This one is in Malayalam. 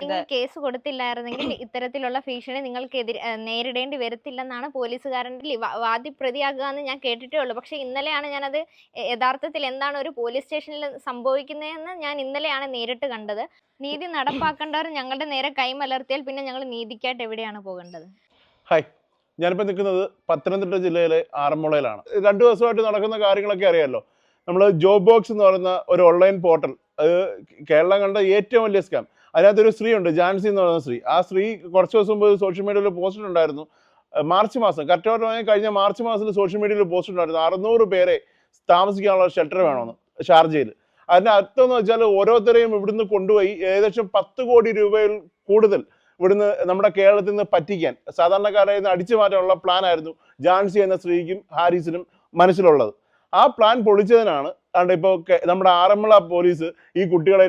നിങ്ങൾ കേസ് കൊടുത്തില്ലായിരുന്നെങ്കിൽ ഇത്തരത്തിലുള്ള ഭീഷണി നിങ്ങൾക്ക് എതിരെ നേരിടേണ്ടി വരത്തില്ലെന്നാണ് പോലീസുകാരന്റെ വാദി പ്രതിയാകുക എന്ന് ഞാൻ കേട്ടിട്ടേ ഉള്ളൂ. പക്ഷേ ഇന്നലെയാണ് ഞാനത് യഥാർത്ഥത്തിൽ എന്താണ് ഒരു പോലീസ് സ്റ്റേഷനിൽ സംഭവിക്കുന്നതെന്ന് ഞാൻ ഇന്നലെയാണ് നേരിട്ട് കണ്ടത്. നീതി നടപ്പാക്കേണ്ടവർ ഞങ്ങളുടെ നേരെ കൈമലർത്തിയാൽ പിന്നെ ഞങ്ങൾ നീതിക്കായിട്ട് എവിടെയാണ് പോകേണ്ടത്? ഹായ് ഞാനിപ്പോൾ നിൽക്കുന്നത് പത്തനംതിട്ട ജില്ലയിലെ ആറന്മുളയിലാണ്. രണ്ട് ദിവസമായിട്ട് നടക്കുന്ന കാര്യങ്ങളൊക്കെ അറിയാമല്ലോ നമ്മൾ ജോബ് ബോക്സ് എന്ന് പറയുന്ന ഒരു ഓൺലൈൻ പോർട്ടൽ അത് കേരളം കണ്ട ഏറ്റവും വലിയ സ്കാം. അതിനകത്തൊരു സ്ത്രീ ഉണ്ട് ജാൻസി എന്ന് പറയുന്ന സ്ത്രീ. ആ സ്ത്രീ കുറച്ച് ദിവസം മുമ്പ് സോഷ്യൽ മീഡിയയിൽ പോസ്റ്റ് ഉണ്ടായിരുന്നു മാർച്ച് മാസം കറക്റ്റായിട്ട് കഴിഞ്ഞ മാർച്ച് മാസത്തിൽ സോഷ്യൽ മീഡിയയിൽ പോസ്റ്റ് ഉണ്ടായിരുന്നു അറുന്നൂറ് പേരെ താമസിക്കാനുള്ള ഷെൽട്ടർ വേണമെന്ന് ഷാർജയിൽ അതിന്റെ അർത്ഥം എന്ന് വെച്ചാൽ ഓരോരുത്തരെയും ഇവിടുന്ന് കൊണ്ടുപോയി ഏകദേശം പത്ത് കോടി രൂപയിൽ കൂടുതൽ ഇവിടുന്ന് നമ്മുടെ കേരളത്തിൽ നിന്ന് പറ്റിക്കാൻ. സാധാരണക്കാരെ നിന്ന് അടിച്ചു മാറ്റാനുള്ള പ്ലാൻ ആയിരുന്നു ജാൻസി എന്ന സ്ത്രീക്കും ഹാരിസിനും മനസ്സിലുള്ളത്. ആ പ്ലാൻ പൊളിച്ചതിനാണ് അതുകൊണ്ട് ഇപ്പോൾ നമ്മുടെ ആറന്മുള പോലീസ് ഈ കുട്ടികളെ